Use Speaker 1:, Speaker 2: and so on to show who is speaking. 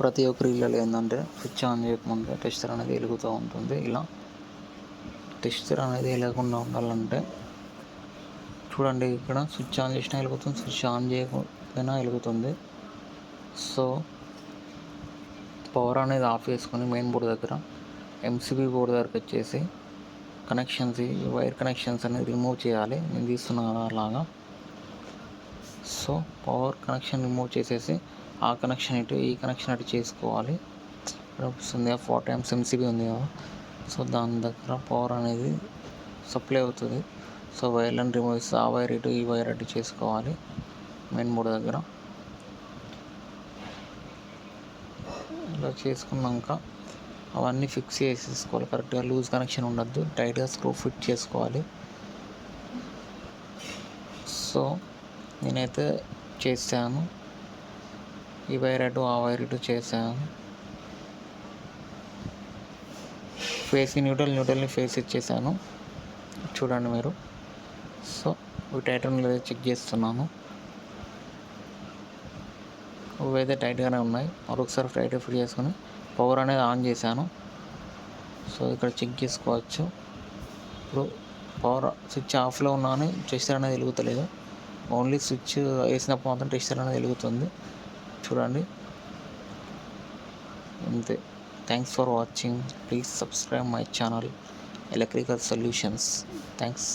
Speaker 1: ప్రతి ఒక్కరి ఇళ్ళలో ఏంటంటే స్విచ్ ఆన్ చేయకముందే టెస్టర్ అనేది వెలుగుతూ ఉంటుంది. ఇలా టెస్టర్ అనేది వెలగకుండా ఉండాలంటే చూడండి ఇక్కడ స్విచ్ ఆన్ చేసినా వెలుగుతుంది స్విచ్ ఆన్ చేయకపోయినా వెలుగుతుంది. సో పవర్ అనేది ఆఫ్ చేసుకొని మెయిన్ బోర్డు దగ్గర ఎంసీబీ బోర్డు దగ్గరకు వచ్చేసి కనెక్షన్స్ ఈ వైర్ కనెక్షన్స్ అనేది రిమూవ్ చేయాలి. నేను తీస్తున్నా కదా అలాగా. సో పవర్ కనెక్షన్ రిమూవ్ చేసేసి ఆ కనెక్షన్ ఇటు ఈ కనెక్షన్ అటు చేసుకోవాలి. ఇక్కడ వస్తుంది టైమ్స్ ఎంస్ ఎంసీబీ ఉంది కదా. సో దాని దగ్గర పవర్ అనేది సప్లై అవుతుంది. సో వైర్లను రిమూవ్ చేస్తే ఆ వైర్ ఇటు ఈ వైర్ అటు చేసుకోవాలి. మెయిన్ బోర్డు దగ్గర. ఇలా చేసుకున్నాక అవన్నీ ఫిక్స్ చేసేసుకోవాలి. కరెక్ట్గా లూజ్ కనెక్షన్ ఉండద్దు. టైట్గా స్క్రూ ఫిట్ చేసుకోవాలి. సో నేనైతే చేశాను. ఈ వైర్ అటు ఆ వైర్ ఇటు చేశాను. ఫేస్ న్యూట్రల్ న్యూట్రల్ని ఫేస్ ఇచ్చేసాను. చూడండి మీరు. సో ఇవి టైట్ లేదా చెక్ చేస్తున్నాను. ఇవైతే టైట్గానే ఉన్నాయి. మరొకసారి టైట్ ఫిట్ చేసుకొని పవర్ అనేది ఆన్ చేశాను. సో ఇక్కడ చెక్ చేసుకోవచ్చు. ఇప్పుడు పవర్ స్విచ్ ఆఫ్లో ఉన్నా కానీ అనేది వెలుగుతలేదు. ఓన్లీ స్విచ్ వేసినప్పుడు మాత్రం టెస్టర్ అనేది వెలుగుతుంది చూడండి. అంతే. Thanks for watching please subscribe my channel electrical solutions thanks